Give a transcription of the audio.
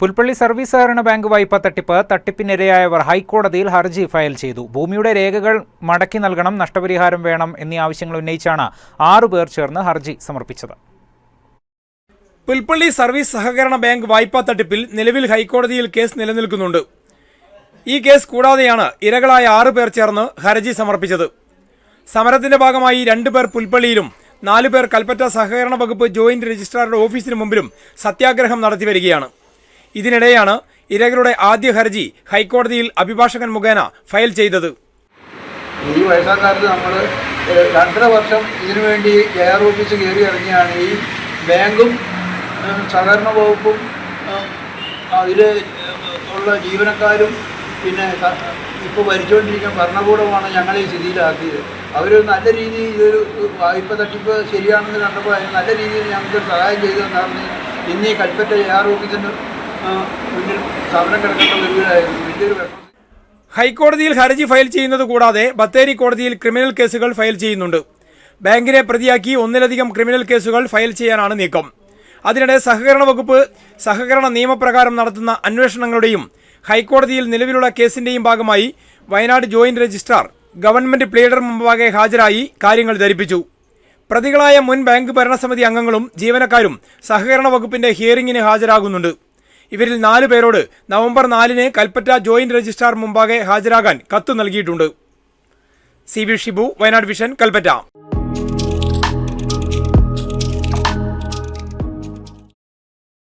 Pulpally service സഹകരണ bank വായ്പ തട്ടിപ്പ് തട്ടിപ്പിനിരയായവർ ഹൈക്കോടതിയിൽ ഹർജി ഫയൽ ചെയ്തു. ഭൂമിയുടെ രേഖകൾ മടക്കി നൽകണം നഷ്ടപരിഹാരം വേണം എന്നീ ആവശ്യങ്ങൾ ഉന്നയിച്ചാണ് ആറുപേർ ചേർന്ന് ഹർജി സമർപ്പിച്ചത്. പുൽപ്പള്ളി സർവീസ് സഹകരണ ബാങ്ക് വായ്പാ തട്ടിപ്പിൽ നിലവിൽ ഹൈക്കോടതിയിൽ കേസ് നിലനിൽക്കുന്നുണ്ട്. ഈ കേസ് കൂടാതെയാണ് ഇരകളായ ആറു പേർ ചേർന്ന് ഹർജി സമർപ്പിച്ചത്. സമരത്തിന്റെ ഭാഗമായി രണ്ടു പേർ പുൽപ്പള്ളിയിലും നാലുപേർ കൽപ്പറ്റ സഹകരണ വകുപ്പ് ജോയിന്റ് രജിസ്ട്രാറുടെ ഓഫീസിന് മുമ്പിലും സത്യാഗ്രഹം നടത്തി വരികയാണ്. ഇതിനിടെയാണ് ഇരകളുടെ ആദ്യ ഹർജി ഹൈക്കോടതിയിൽ അഭിഭാഷകൻ മുഖേന ഫയൽ ചെയ്തത്. ഈ വയസ്സാക്കാലത്ത് നമ്മൾ രണ്ടര വർഷം ഇതിനു വേണ്ടി എ ആർ ഓഫീസ് കയറി ഇറങ്ങിയാണ് ഈ ബാങ്കും സഹകരണ വകുപ്പും അതിൽ ഉള്ള ജീവനക്കാരും പിന്നെ ഇപ്പോൾ ഭരിച്ചുകൊണ്ടിരിക്കുന്ന ഭരണകൂടമാണ് ഞങ്ങളെ സ്ഥിതിയിലാക്കിയത്. അവർ നല്ല രീതിയിൽ ഇതൊരു വായ്പ തട്ടിപ്പ് ശരിയാണെന്ന് കണ്ടപ്പോൾ അതിന് നല്ല രീതിയിൽ ഞങ്ങൾക്ക് സഹായം ചെയ്തു എന്നാണ് ഇന്ന് ഈ കൽപ്പറ്റ എ ആർ ഓഫീസിന് ആ, ഹൈക്കോടതിയിൽ ഹർജി ഫയൽ ചെയ്യുന്നത് കൂടാതെ ബത്തേരി കോടതിയിൽ ക്രിമിനൽ കേസുകൾ ഫയൽ ചെയ്യുന്നുണ്ട്. ബാങ്കിനെ പ്രതിയാക്കി ഒന്നിലധികം ക്രിമിനൽ കേസുകൾ ഫയൽ ചെയ്യാനാണ് നീക്കം. അതിനിടെ സഹകരണ വകുപ്പ് സഹകരണ നിയമപ്രകാരം നടത്തുന്ന അന്വേഷണങ്ങളുടെയും ഹൈക്കോടതിയിൽ നിലവിലുള്ള കേസിന്റെയും ഭാഗമായി Wayanad joint registrar government pleader മുമ്പാകെ ഹാജരായി കാര്യങ്ങൾ ധരിപ്പിച്ചു. പ്രതികളായ മുൻ ബാങ്ക് ഭരണസമിതി അംഗങ്ങളും ജീവനക്കാരും സഹകരണ വകുപ്പിന്റെ ഹിയറിംഗിന് ഹാജരാകുന്നുണ്ട്. ഇവരിൽ നാല് പേരോട് നവംബർ നാലിന് കൽപ്പറ്റ ജോയിന്റ് രജിസ്ട്രാർ മുമ്പാകെ ഹാജരാകാൻ കത്ത് നൽകിയിട്ടുണ്ട്. C V Shibu Wayanad vision Kalpetta.